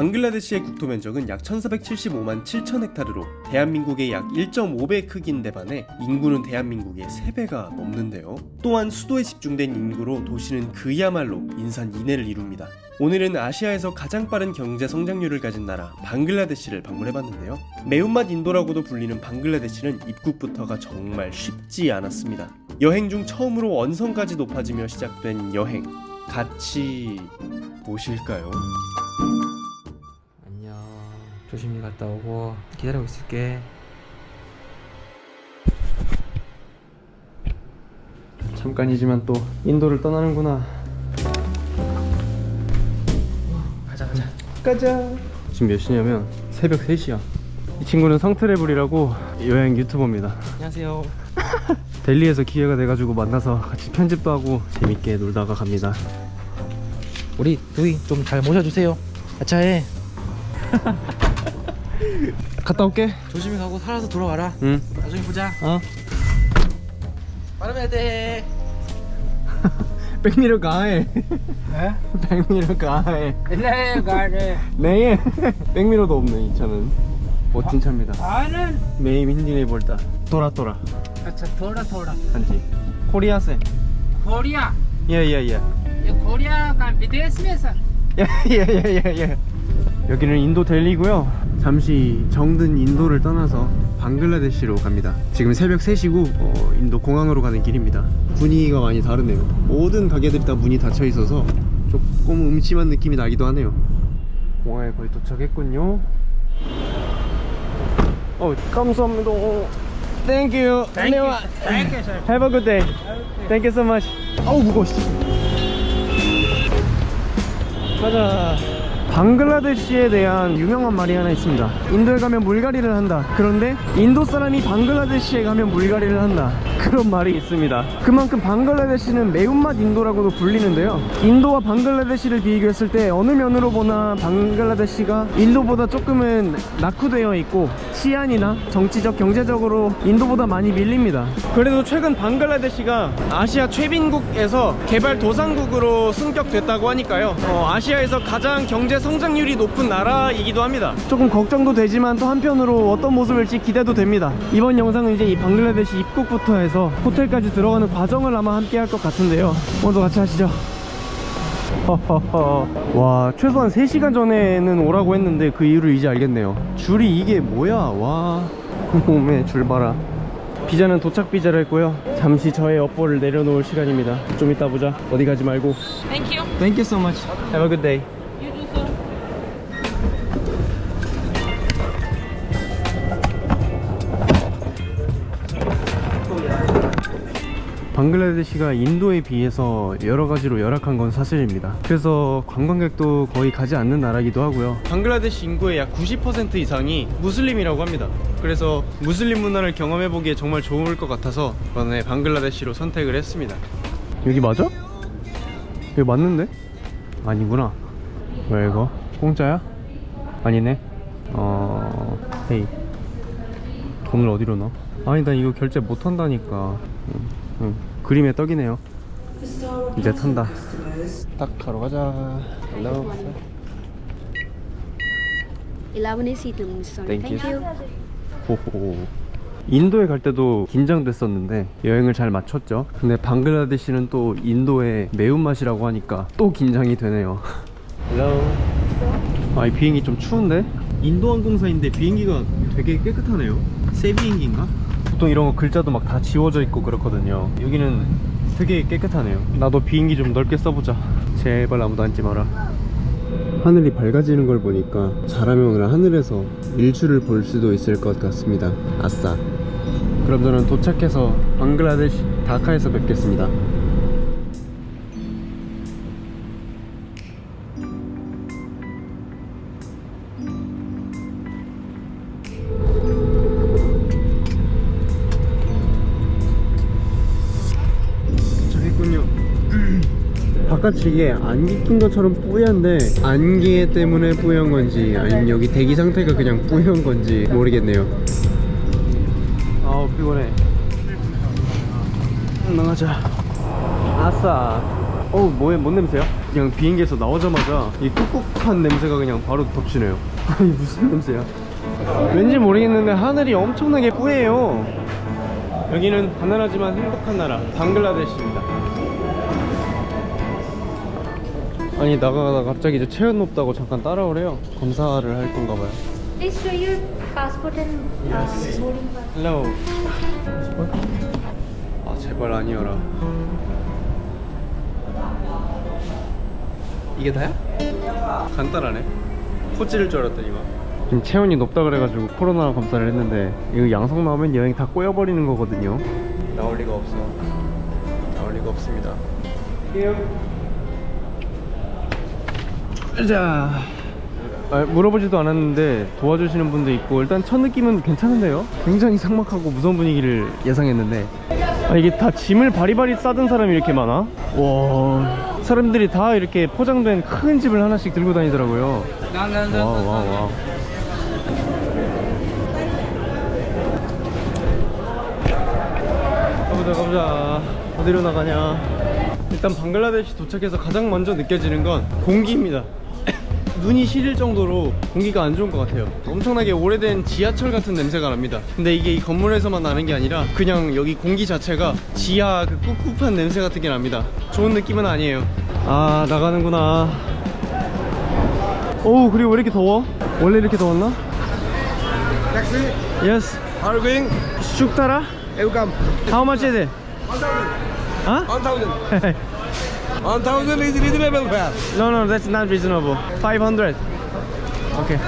방글라데시의 국토 면적은 약 1475만 7천 헥타르로 대한민국의 약 1.5배 크기인데 반해 인구는 대한민국의 3배가 넘는데요. 또한 수도에 집중된 인구로 도시는 그야말로 인산 인해를 이룹니다. 오늘은 아시아에서 가장 빠른 경제 성장률을 가진 나라 방글라데시를 방문해봤는데요. 매운맛 인도라고도 불리는 방글라데시는 입국부터가 정말 쉽지 않았습니다. 여행 중 처음으로 원성까지 높아지며 시작된 여행 같이 보실까요? 조심히 갔다 오고 기다리고 있을게. 잠깐이지만 또 인도를 떠나는구나. 가자 가자. 가자. 지금 몇 시냐면 새벽 3시야. 이 친구는 성트래블이라고 여행 유튜버입니다. 안녕하세요. 델리에서 기회가 돼가지고 만나서 같이 편집도 하고 재밌게 놀다가 갑니다. 우리 두이 좀 잘 모셔주세요. 아차해. 갔다 올게. 조심히 가고 살아서 돌아와라. 응. 나중에 보자. 어. 빠르면 돼. 백미로 가해. 네? 백미로 가해. 옛날에 가래. 백미로도 없네 이 차는. 멋진 아, 차입니다. 나는 메이 민디네 볼다. 돌아 돌아. 아차 돌아 돌아. 한지. 코리아세. 코리아. 예예 예. 이 코리아가 비대스면서. 예예예 예. 여기는 인도 델리고요. 잠시 정든 인도를 떠나서 방글라데시로 갑니다. 지금 새벽 3시고 어, 인도 공항으로 가는 길입니다. 분위기가 많이 다르네요. 모든 가게들이 다 문이 닫혀 있어서 조금 음침한 느낌이 나기도 하네요. 공항에 거의 도착했군요. 어, 감사합니다. Thank you. Thank you. Thank you, sir. Have a good day. Thank you so much. 아우 무거워. 씨. 가자. 방글라데시에 대한 유명한 말이 하나 있습니다. 인도에 가면 물갈이를 한다. 그런데 인도 사람이 방글라데시에 가면 물갈이를 한다. 그런 말이 있습니다. 그만큼 방글라데시는 매운맛 인도라고도 불리는데요. 인도와 방글라데시를 비교했을 때 어느 면으로 보나 방글라데시가 인도보다 조금은 낙후되어 있고 치안이나 정치적 경제적으로 인도보다 많이 밀립니다. 그래도 최근 방글라데시가 아시아 최빈국에서 개발 도상국으로 승격됐다고 하니까요. 어, 아시아에서 가장 경제 성장률이 높은 나라이기도 합니다. 조금 걱정도 되지만 또 한편으로 어떤 모습일지 기대도 됩니다. 이번 영상은 이제 이 방글라데시 입국부터 해서 호텔까지 들어가는 과정을 아마 함께 할 것 같은데요. 먼저 같이 하시죠. 와 최소한 3시간 전에는 오라고 했는데 그 이유를 이제 알겠네요. 줄이 이게 뭐야? 와. 몸에 줄 봐라. 비자는 도착 비자를 했고요. 잠시 저의 업보를 내려놓을 시간입니다. 좀 이따 보자. 어디 가지 말고. Thank you. Thank you so much. Have a good day 방글라데시가 인도에 비해서 여러 가지로 열악한 건 사실입니다. 그래서 관광객도 거의 가지 않는 나라기도 하고요. 방글라데시 인구의 약 90% 이상이 무슬림이라고 합니다. 그래서 무슬림 문화를 경험해 보기에 정말 좋을 것 같아서 이번에 방글라데시로 선택을 했습니다. 여기 맞아? 여기 맞는데? 아니구나. 왜 이거? 공짜야? 아니네. 어, 헤이. 돈을 어디로 넣어? 아니 나 이거 결제 못 한다니까 응, 응. 그림의 떡이네요 이제 탄다 딱 가러 가자 Hello 11 is seated, Mr. Thank Thank you. you. 호호 인도에 갈 때도 긴장됐었는데 여행을 잘 마쳤죠 근데 방글라데시는 또 인도의 매운맛이라고 하니까 또 긴장이 되네요 Hello 아 이 비행기 좀 추운데? 인도 항공사인데 비행기가 되게 깨끗하네요 새 비행기인가? 보통 이런 거 글자도 막 다 지워져 있고 그렇거든요 여기는 되게 깨끗하네요 나도 비행기 좀 넓게 써보자 제발 아무도 앉지 마라 하늘이 밝아지는 걸 보니까 잘하면 오늘 하늘에서 일출을 볼 수도 있을 것 같습니다. 아싸. 그럼 저는 도착해서 방글라데시 다카에서 뵙겠습니다. 바깥이 이게 안기 낀 것처럼 뿌연데 안기 때문에 뿌연 건지 아니면 여기 대기 상태가 그냥 뿌연 건지 모르겠네요. 아우 피곤해. 나가자. 아싸. 어우 뭐해 뭔 냄새야? 그냥 비행기에서 나오자마자 이 꿉꿉한 냄새가 그냥 바로 덮치네요. 아니 무슨 냄새야? 왠지 모르겠는데 하늘이 엄청나게 뿌예요. 여기는 가난하지만 행복한 나라 방글라데시입니다 아니 나가다가 갑자기 이제 체온 높다고 잠깐 따라오래요 검사를 할 건가 봐요 Please show your passport and uh, boarding pass. Hello. 아 제발 아니어라. 이게 다야? 간단하네. 코 찌를 줄 알았더니만. 지금 체온이 높다 그래가지고 코로나 검사를 했는데 이거 양성 나오면 여행 다 꼬여버리는 거거든요. 나올 리가 없어. 나올 리가 없습니다. 자. 아, 물어보지도 않았는데 도와주시는 분도 있고 일단 첫 느낌은 괜찮은데요? 굉장히 삭막하고 무서운 분위기를 예상했는데 아, 이게 다 짐을 바리바리 싸든 사람이 이렇게 많아? 와 사람들이 다 이렇게 포장된 큰 집을 하나씩 들고 다니더라고요 와우 와우 와우 가보자 가보자 어디로 나가냐 일단 방글라데시 도착해서 가장 먼저 느껴지는 건 공기입니다 눈이 시릴 정도로 공기가 안 좋은 것 같아요 엄청나게 오래된 지하철 같은 냄새가 납니다 근데 이게 이 건물에서만 나는 게 아니라 그냥 여기 공기 자체가 지하 그 꿉꿉한 냄새 같은 게 납니다 좋은 느낌은 아니에요 아 나가는구나 오 그리고 왜 이렇게 더워? 원래 이렇게 더웠나? Taxi, Yes are you going? 쑥타라? Welcome. How much is it? huh? 1000. 1000 is reasonable fare. No, no, that's not reasonable. 500. 오케이.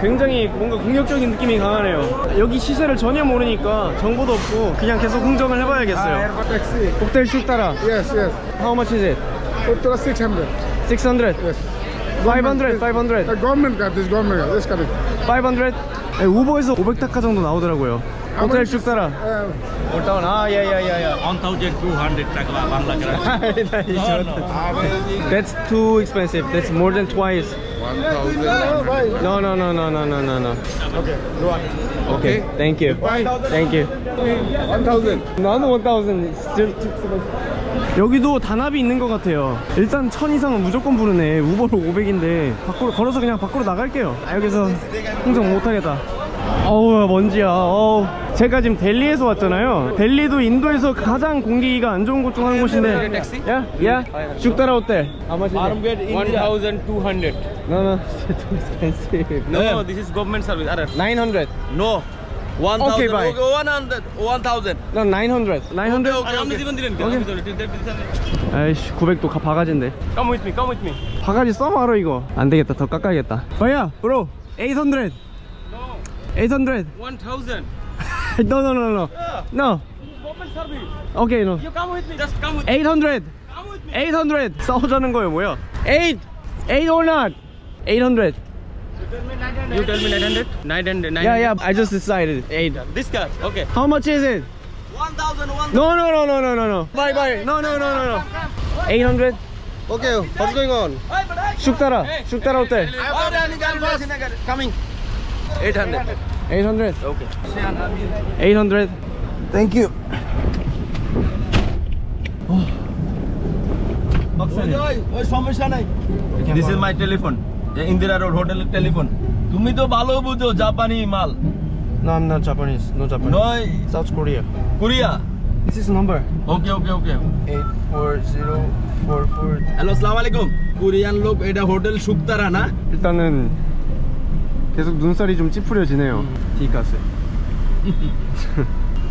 굉장히 뭔가 공격적인 느낌이 강하네요. 여기 시세를 전혀 모르니까 정보도 없고 그냥 계속 흥정을 Ah, 해봐야겠어요. airport taxi. 호텔 슈따라. Yes, yes. How much is it? Uttar 600. 600. Yes. 500, The 500. government car, this government car, this car. 500. 네, 우버에서 500타카 정도 나오더라고요. 호텔. Uh. 아, 예, 예, 예, 예. 1200 taka bangla That's too expensive. That's more than twice. 1000. No, no, no, no, no, no, no, no. Okay. Okay, thank you. Thank you. 1000. 나는 1000 still 여기도 단합이 있는 것 같아요 일단 1000 이상은 무조건 부르네 우버로 500인데 밖으로 걸어서 그냥 밖으로 나갈게요 아, 여기서 흥정 못하겠다 어우 먼지야 어우 제가 지금 델리에서 왔잖아요 델리도 인도에서 가장 공기가 안 좋은 곳 중 한 곳인데 야? 야? 슈따라 호텔 아마시 1200 No no too expensive no this is government service Are- 900 no 1000 Okay, bye. 100 1000 No 900 900 okay jiban dilen ke amne dilen 아이씨 900도 가 바가지인데 come with me come with me 바가지 써마로 이거 안 되겠다 더 깎아야겠다 뭐야 브로 800 800 1000 no no no no no government service okay no you come with me just come with 800 come with me 800 싸우자는 거예요 뭐야 8 8 or not 800. You tell me 900? 900. Yeah, yeah, I just decided. 8. This car, okay. How much is it? 1000. No, no, no, no, no, no. Bye, bye. No, no, no, no, no. 800. Okay, what's going on? Shuktara. Shuktara out there. Coming. 800. 800. Okay. 800. Thank you. Oh. This is my telephone. মাই টেলিফোন ইন্দিরা রোড হোটেলের টেলিফোন তুমি তো ভালো বুঝো জাপানি মাল no I'm not Japanese no Japanese নয় South Korea Korea this is number okay okay okay 84044 hello আসসালামু আলাইকুম কোরিয়ান লোক এটা হোটেল সুক্তারা না 일단은 계속 눈살이 좀 찌푸려지네요 디카스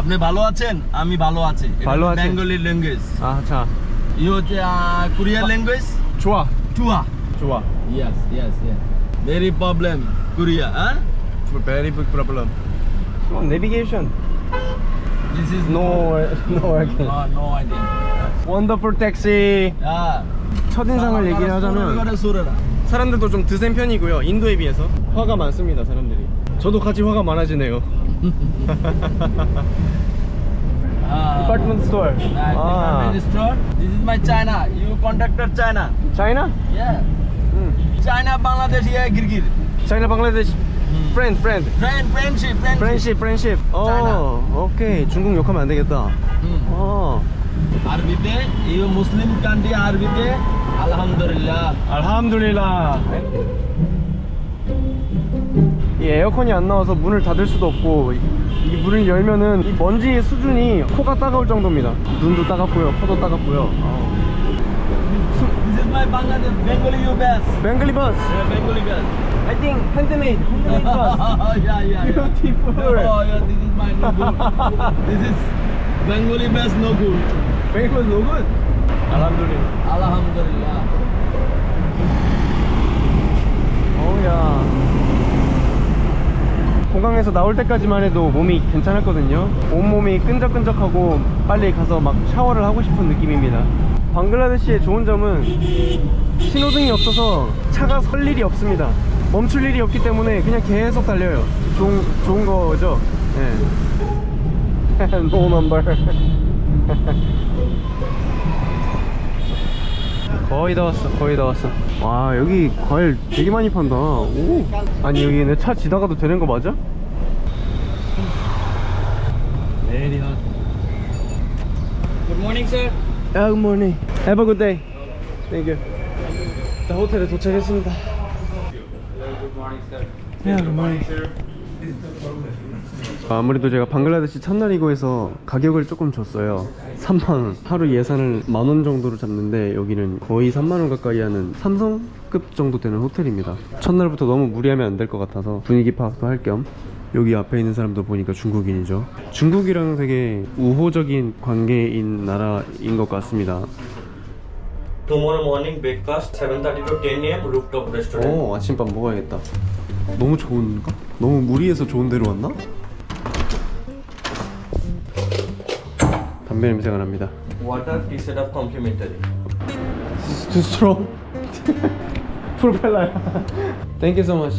আপনি ভালো আছেন আমি ভালো আছি ভালো আছি। বেঙ্গলি ল্যাঙ্গুয়েজ 아자 ই হচ্ছে কোরিয়ান ল্যাঙ্গুয়েজ 좋아 চুয়া Yes, yes, yes. Very problem, Korea, huh? Very big problem. So navigation. This is no, no idea. No, no idea. 원더풀 택시. Yeah. 첫인상을 얘기하자면 를 쏘려라. 사람들도 좀 드센 편이고요. 인도에 비해서 화가 많습니다, 사람들이. 저도 같이 화가 많아지네요. Uh, Department store. I think I'm in store. This is my China. You contacted China. China? Yeah. 응 China, Bangladesh, yeah, Girgir. 차이나 방글라데시 friend friend Friend, friendship, friendship. 프렌십 프렌십 차이나. 어 오케이 중국 욕하면 안 되겠다 Hmm. 어 আরবিতে এই Muslim country আরবিতে Alhamdulillah. 알함둘릴라. 이 에어컨이 안 나와서 문을 닫을 수도 없고 이- 이 문을 열면은 이 먼지의 수준이 코가 따가울 정도입니다. 눈도 따갑고요, 코도 따갑고요. This is My Bangladesh Bengali you best. 뱅글리 버스. Yeah, Bengali best. I think 핸드메이드 핸드메이드 버스. yeah, yeah, yeah. Beautiful. Oh, yeah, this is my no good. this is Bengali best no good. 버스 no good. 알함둘릴라. Alhamdulillah. 어우야. 공항에서 나올 때까지만 해도 몸이 괜찮았거든요. 온몸이 끈적끈적하고 빨리 가서 막 샤워를 하고 싶은 느낌입니다. 방글라데시의 좋은 점은 신호등이 없어서 차가 설 일이 없습니다. 멈출 일이 없기 때문에 그냥 계속 달려요. 좋은, 좋은 거죠? 네. no number. 거의 다 왔어 거의 다 왔어 와 여기 과일 되게 많이 판다 오 아니 여기 내 차 지나가도 되는 거 맞아? Hot Good morning, sir. Yeah, good morning. Have a good day. Thank you. 자 호텔에 도착했습니다. Good morning, sir. Yeah, good morning 아무래도 제가 방글라데시 첫날이고 해서 가격을 조금 줬어요. 3만원. 하루 예산을 만원 정도로 잡는데 여기는 거의 3만원 가까이 하는 삼성급 정도 되는 호텔입니다. 첫날부터 너무 무리하면 안 될 것 같아서 분위기 파악도 할 겸 여기 앞에 있는 사람도 보니까 중국인이죠 중국이랑 되게 우호적인 관계인 나라인 것 같습니다 Tomorrow morning breakfast 7:30 to 10 a.m. rooftop restaurant. 오 아침밥 먹어야겠다 너무 좋은가? 너무 무리해서 좋은 데로 왔나? 담배 냄새가 납니다 Water tea set up complimentary. Too strong 프로펠러야 Thank you so much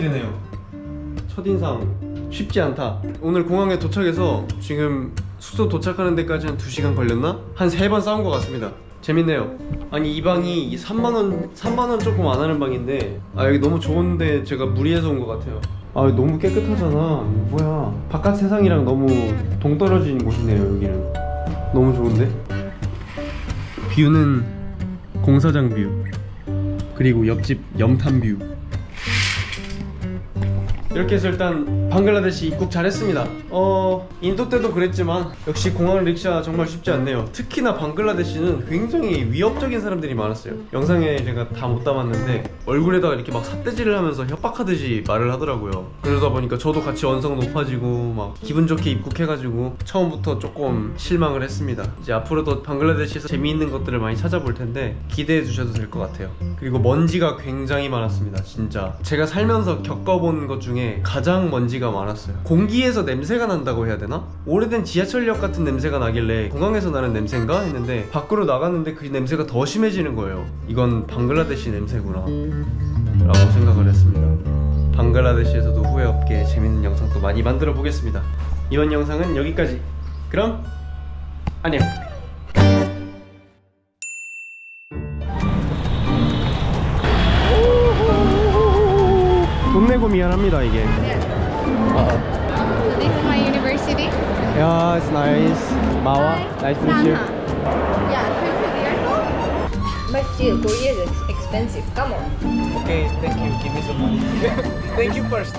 되네요. 첫인상 쉽지 않다. 오늘 공항에 도착해서 지금 숙소 도착하는 데까지 한 2시간 걸렸나? 한 3번 싸운 것 같습니다. 재밌네요. 아니 이 방이 3만 원 3만 원 조금 안 하는 방인데 아 여기 너무 좋은데 제가 무리해서 온 것 같아요. 아 너무 깨끗하잖아. 뭐야. 바깥 세상이랑 너무 동떨어진 곳이네요 여기는. 너무 좋은데? 뷰는 공사장 뷰. 그리고 옆집 염탄 뷰 이렇게 해서 일단 방글라데시 입국 잘했습니다. 어 인도 때도 그랬지만 역시 공항 릭샤 정말 쉽지 않네요. 특히나 방글라데시는 굉장히 위협적인 사람들이 많았어요. 영상에 제가 다 못 담았는데 얼굴에다가 이렇게 막 삿대질을 하면서 협박하듯이 말을 하더라고요. 그러다 보니까 저도 같이 언성 높아지고 막 기분 좋게 입국해가지고 처음부터 조금 실망을 했습니다. 이제 앞으로도 방글라데시에서 재미있는 것들을 많이 찾아볼 텐데 기대해 주셔도 될 것 같아요. 그리고 먼지가 굉장히 많았습니다 진짜. 제가 살면서 겪어본 것 중에 가장 먼지가 많았어요. 공기에서 냄새가 난다고 해야 되나? 오래된 지하철역 같은 냄새가 나길래 공항에서 나는 냄새인가? 했는데 밖으로 나갔는데 그 냄새가 더 심해지는 거예요. 이건 방글라데시 냄새구나. 라고 생각을 했습니다. 방글라데시에서도 후회 없게 재밌는 영상 도 많이 만들어 보겠습니다. 이번 영상은 여기까지. 그럼 안녕 돈 내고 미안합니다 이게 This is my university. 야, it's nice. 마와, nice to meet you. Yeah, 20 years old. But still, Korea is ex- expensive. Come on. Okay, thank you. Give me some money. thank you first.